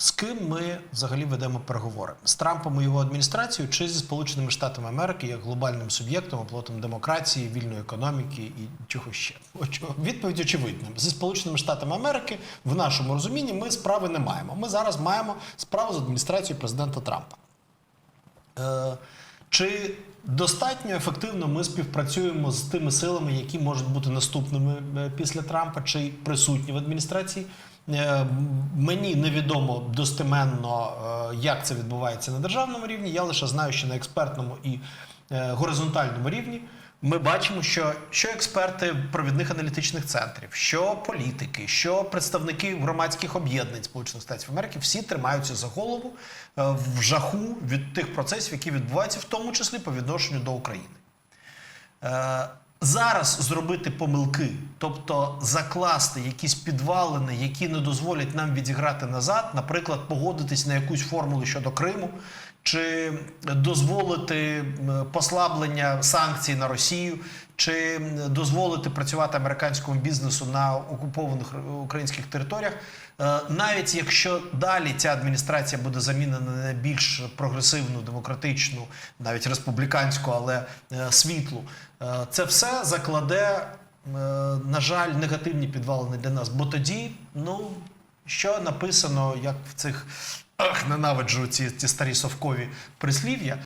З ким ми взагалі ведемо переговори з Трампом і його адміністрацією чи зі Сполученими Штатами Америки як глобальним суб'єктом, оплотом демократії, вільної економіки і чого ще? Відповідь очевидна. Зі Сполученими Штатами Америки в нашому розумінні ми справи не маємо. Ми зараз маємо справу з адміністрацією президента Трампа. Е, Чи достатньо ефективно ми співпрацюємо з тими силами, які можуть бути наступними е, після Трампа, чи присутні в адміністрації? Е, Мені невідомо достеменно, е, як це відбувається на державному рівні. Я лише знаю, що на експертному і е, горизонтальному рівні ми бачимо, що, що експерти провідних аналітичних центрів, що політики, що представники громадських об'єднань Сполучених Штатів Америки всі тримаються за голову в жаху від тих процесів, які відбуваються, в тому числі по відношенню до України. Зараз зробити помилки, тобто закласти якісь підвалини, які не дозволять нам відіграти назад, наприклад, погодитись на якусь формулу щодо Криму, чи дозволити послаблення санкцій на Росію, чи дозволити працювати американському бізнесу на окупованих українських територіях. Е, Навіть якщо далі ця адміністрація буде замінена на більш прогресивну, демократичну, навіть республіканську, але е, світлу, е, це все закладе, е, на жаль, негативні підвалини для нас. Бо тоді, ну, що написано, як в цих ах, ненавиджу ці, ці старі совкові прислів'я.